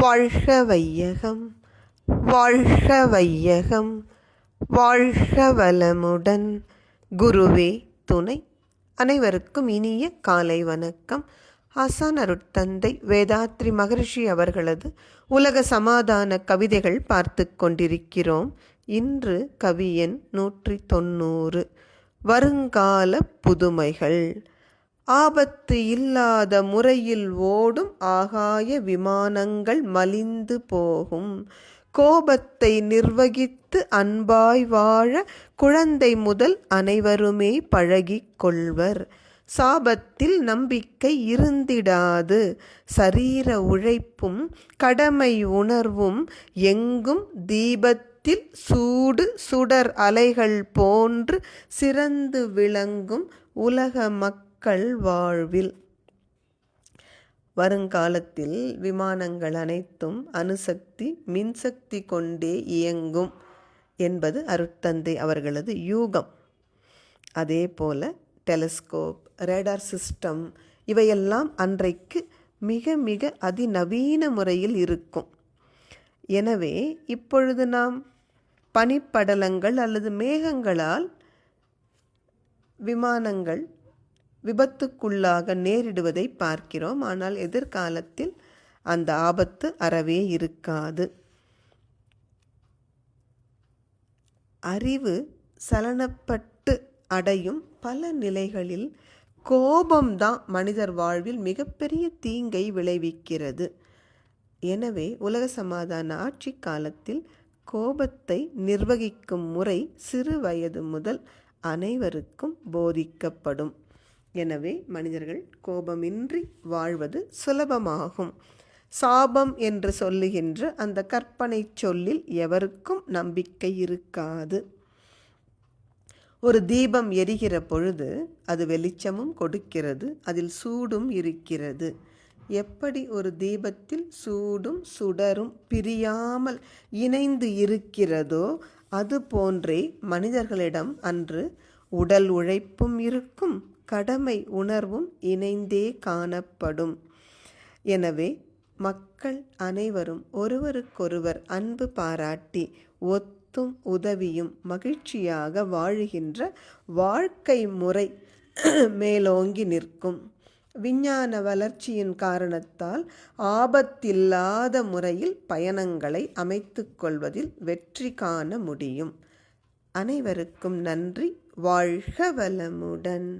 வாழ்க வையகம் வாழ்க வையகம் வாழ்க வளமுடன். குருவே துணை. அனைவருக்கும் இனிய காலை வணக்கம். ஆசான் அருட்தந்தை வேதாத்ரி மகரிஷி அவர்களது உலக சமாதான கவிதைகள் பார்த்து கொண்டிருக்கிறோம். இன்று கவியன் நூற்றி தொண்ணூறு. வருங்கால புதுமைகள். ஆபத்து இல்லாத முறையில் ஓடும் ஆகாய விமானங்கள் மலிந்து போகும். கோபத்தை நிர்வகித்து அன்பாய் வாழ குழந்தை முதல் அனைவருமே பழகிக் கொள்வர். சாபத்தில் நம்பிக்கை இருந்திடாது. சரீர உழைப்பும் கடமை உணர்வும் எங்கும் தீபத்தில் சூடு சுடர் அலைகள் போன்று சிறந்து விளங்கும் உலக மக்கள் வாழ்வில் வருங்காலத்தில் விமானங்கள் அனைத்தும் அணுசக்தி மின்சக்தி கொண்டே இயங்கும் என்பது அருட்தந்தை அவர்களது யூகம். அதே போல டெலஸ்கோப் ரேடார் சிஸ்டம் இவையெல்லாம் அன்றைக்கு மிக மிக அதிநவீன முறையில் இருக்கும். எனவே இப்பொழுது நாம் பனிப்படலங்கள் அல்லது மேகங்களால் விமானங்கள் விபத்துக்குள்ளாக நேரிடுவதை பார்க்கிறோம். ஆனால் எதிர்காலத்தில் அந்த ஆபத்து அறவே இருக்காது. அறிவு சலனப்பட்டு அடையும் பல நிலைகளில் கோபம்தான் மனிதர் வாழ்வில் மிகப்பெரிய தீங்கை விளைவிக்கிறது. எனவே உலக சமாதான ஆட்சி காலத்தில் கோபத்தை நிர்வகிக்கும் முறை சிறு வயது முதல் அனைவருக்கும் போதிக்கப்படும். எனவே மனிதர்கள் கோபமின்றி வாழ்வது சுலபமாகும். சாபம் என்று சொல்லுகின்ற அந்த கற்பனை சொல்லில் எவருக்கும் நம்பிக்கை இருக்காது. ஒரு தீபம் எரிகிற பொழுது அது வெளிச்சமும் கொடுக்கிறது அதில் சூடும் இருக்கிறது. எப்படி ஒரு தீபத்தில் சூடும் சுடரும் பிரியாமல் இணைந்து இருக்கிறதோ அது போன்றே மனிதர்களிடம் அன்று உடல் உழைப்பும் இருக்கும் கடமை உணர்வும் இணைந்தே காணப்படும். எனவே மக்கள் அனைவரும் ஒருவருக்கொருவர் அன்பு பாராட்டி ஒத்தும் உதவியும் மகிழ்ச்சியாக வாழுகின்ற வாழ்க்கை முறை மேலோங்கி நிற்கும். விஞ்ஞான வளர்ச்சியின் காரணத்தால் ஆபத்தில்லாத முறையில் பயணங்களை அமைத்து கொள்வதில் வெற்றி காண முடியும். அனைவருக்கும் நன்றி. வாழ்க வளமுடன்.